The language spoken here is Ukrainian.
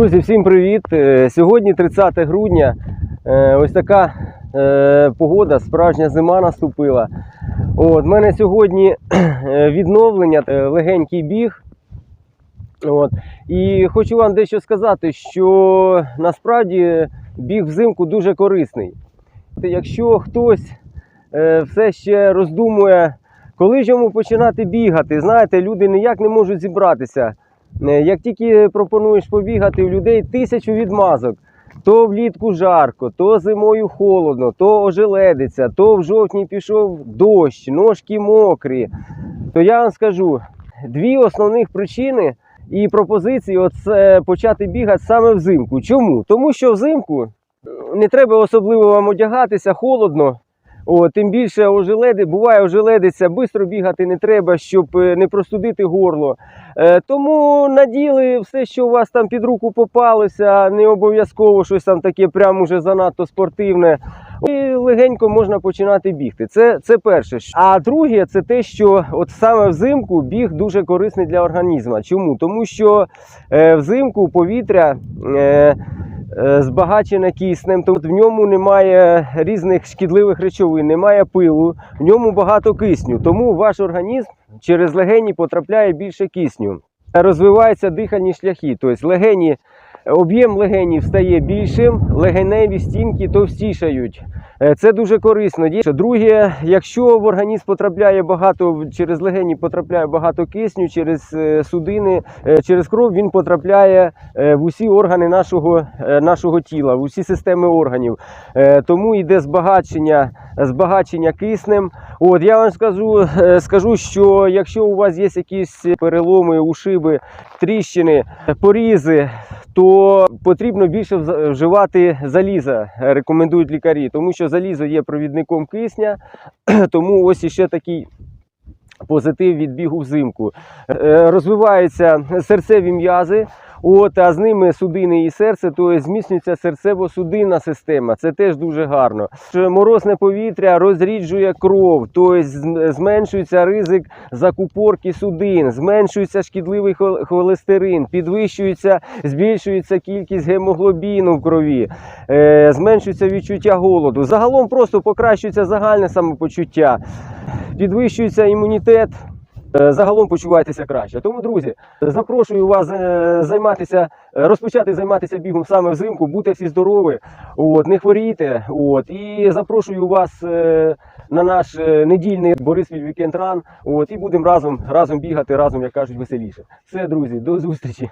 Друзі, всім привіт! Е, Сьогодні 30 грудня. Е, Ось така е, погода, справжня зима наступила. От, в мене сьогодні відновлення, легенький біг. От. І хочу вам дещо сказати, що насправді біг взимку дуже корисний. Якщо хтось все ще роздумує, коли ж йому починати бігати, знаєте, люди ніяк не можуть зібратися. Е, Як тільки пропонуєш побігати, у людей тисячу відмазок. То влітку жарко, то зимою холодно, то ожеледиться, то в жовтні пішов дощ, ножки мокрі. То я вам скажу, дві основних причини і пропозиції от це почати бігати саме взимку. Чому? Тому що взимку е, не треба особливо вам одягатися, холодно. О, тим більше ожеледи, буває ожеледиться, швидко бігати не треба, щоб е, не простудити горло. Е, тому наділи все, що у вас там під руку попалося, не обов'язково щось там таке прям уже занадто спортивне. І легенько можна починати бігти. Це, це перше. А друге, це те, що от саме взимку біг дуже корисний для організму. Чому? Тому що е, взимку повітря. Е, е, Збагачене киснем, тому в ньому немає різних шкідливих речовин, немає пилу, в ньому багато кисню. Тому ваш організм через легені потрапляє більше кисню. Розвиваються дихальні шляхи, тобто легені, об'єм легенів стає більшим, легеневі стінки товстішають. Е, Це дуже корисно. Друге, якщо в організм потрапляє багато через легені потрапляє багато кисню, через е, судини, е, через кров він потрапляє в усі органи нашого, нашого тіла, в усі системи органів. Тому йде збагачення, збагачення киснем. От я вам скажу, скажу, що якщо у вас є якісь переломи, ушиби, тріщини, порізи, то потрібно більше вживати заліза, рекомендують лікарі, тому що залізо є провідником кисня, тому ось іще такий. Позитив від бігу взимку. Е, Розвиваються серцеві м'язи, от, а з ними судини і серце, то зміцнюється серцево-судинна система. Це теж дуже гарно. Морозне повітря розріджує кров, тобто зменшується ризик закупорки судин, зменшується шкідливий холестерин, підвищується, збільшується кількість гемоглобіну в крові, е, зменшується відчуття голоду. Загалом просто покращується загальне самопочуття, підвищується імунітет. Е, Загалом почуваєтеся краще. Тому, друзі, запрошую вас е, займатися, е, розпочати займатися бігом саме взимку, будьте всі здорові, от, не хворійте. От, і запрошую вас на наш недільний Борисвіль Вікенд Ран. От, і будемо разом, разом бігати, разом, як кажуть, веселіше. Все, друзі, до зустрічі.